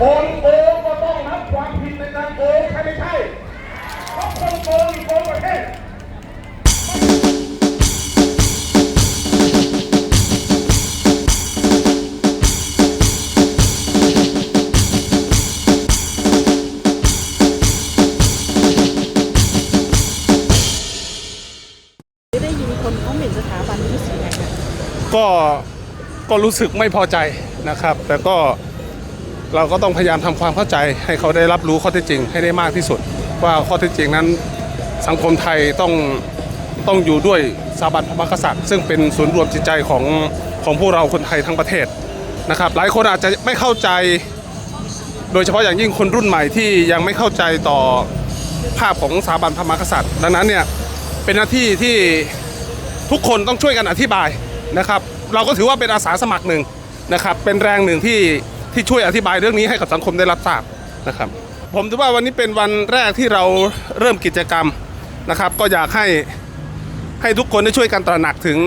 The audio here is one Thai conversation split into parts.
คนโกงก็ต้องรับความผิดในการโกงใช่ไม่ใช่เพราะคนโกงอีกโกงประเทศได้ยินคนเขาหมิ่นสถาบันรู้สึกไงคะก็ก็รู้สึกไม่พอใจนะครับ แต่ก็ เราก็ต้องพยายามทำความเข้าใจให้เขาได้รับรู้ข้อเท็จจริงให้ได้มากที่สุด ว่าข้อเท็จจริงนั้นสังคมไทยต้องต้องอยู่ด้วยสถาบันพระมหากษัตริย์ ซึ่งเป็นศูนย์รวมจิตใจของของพวกเราคนไทยทั้งประเทศนะครับ หลายคนอาจจะไม่เข้าใจ โดยเฉพาะอย่างยิ่งคนรุ่นใหม่ที่ยังไม่เข้าใจต่อภาพของสถาบันพระมหากษัตริย์ ดังนั้นเนี่ยเป็นหน้าที่ที่ทุกคนต้องช่วยกันอธิบายนะครับ เราก็ถือว่าเป็นอาสาสมัครหนึ่งนะครับ เป็นแรงหนึ่งที่ ที่ช่วยอธิบายเรื่องนี้ให้กับสังคมได้รับทราบนะครับ ผมถือว่าวันนี้เป็นวันแรกที่เราเริ่มกิจกรรมนะครับ ก็อยากให้ให้ทุกคนได้ช่วยกันตระหนักถึง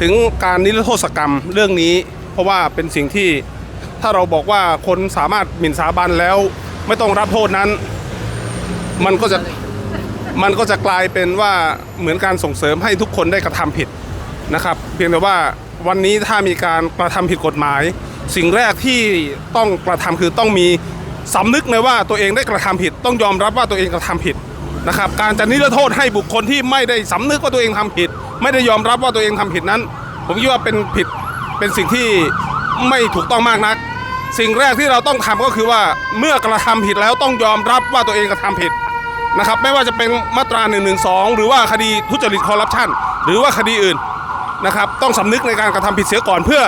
ถึงการนิรโทษกรรมเรื่องนี้ เพราะว่าเป็นสิ่งที่ถ้าเราบอกว่าคนสามารถหมิ่นสาบันแล้ว ไม่ต้องรับโทษนั้น มันก็จะมันก็จะกลายเป็นว่าเหมือนการส่งเสริมให้ทุกคนได้กระทำผิดนะครับ เพียงแต่ว่าวันนี้ถ้ามีการกระทำผิดกฎหมาย สิ่งแรกที่ต้องกระทำคือต้องมีสำนึกในว่าตัวเองได้กระทำผิด ต้องยอมรับว่าตัวเองกระทำผิดนะครับ การจะนิรโทษให้บุคคลที่ไม่ได้สำนึกว่าตัวเองทำผิด ไม่ได้ยอมรับว่าตัวเองทำผิดนั้น ผมคิดว่าเป็นผิดเป็นสิ่งที่ไม่ถูกต้องมากนัก สิ่งแรกที่เราต้องทำก็คือว่าเมื่อกระทำผิดแล้วต้องยอมรับว่าตัวเองกระทำผิดนะครับไม่ว่าจะเป็นมาตรา1นึหรือว่าคดีทุจริตคอร์รัปชันหรือว่าคดีอื่นนะครับต้องสำนึกในการกระทำผิดเสียก่อนเพื่อ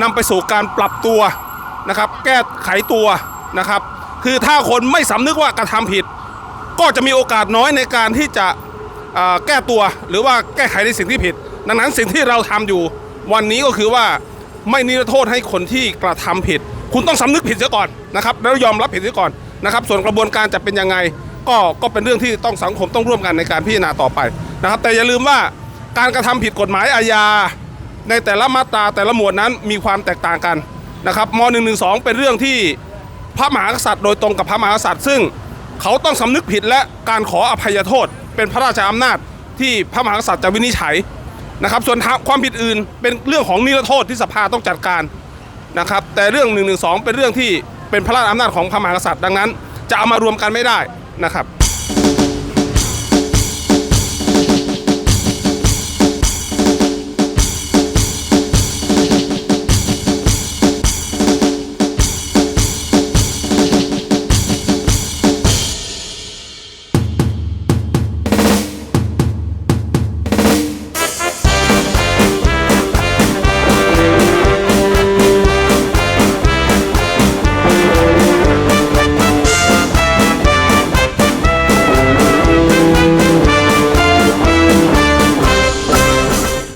นำไปสู่การปรับตัวนะครับ แก้ไขตัวนะครับ คือถ้าคนไม่สำนึกว่ากระทำผิด ก็จะมีโอกาสน้อยในการที่จะแก้ตัวหรือว่าแก้ไขในสิ่งที่ผิด ดังนั้นสิ่งที่เราทำอยู่วันนี้ก็คือว่าไม่นิรโทษให้คนที่กระทำผิด คุณต้องสำนึกผิดเสียก่อนนะครับ แล้วยอมรับผิดเสียก่อนนะครับ ส่วนกระบวนการจะเป็นยังไงก็ก็เป็นเรื่องที่ต้องสังคมต้องร่วมกันในการพิจารณาต่อไปนะครับ แต่อย่าลืมว่าการกระทำผิดกฎหมายอาญา ในแต่ละมาตราแต่ละหมวดนั้นมีความแตกต่างกันนะครับม .112 เป็นเรื่องที่พระมหากษัตริย์โดยตรงกับพระมหากษัตริย์ซึ่งเขาต้องสำนึกผิดและการขออภัยโทษ เป็นพระราชอำนาจที่พระมหากษัตริย์จะวินิจฉัยนะครับ ส่วนความผิดอื่นเป็นเรื่องของนิรโทษที่สภาต้องจัดการนะครับ แต่เรื่อง1นึเป็นเรื่องที่เป็นพระราชอำนาจของพระมหากษัตริย์ดังนั้น จะเอามารวมกันไม่ได้นะครับ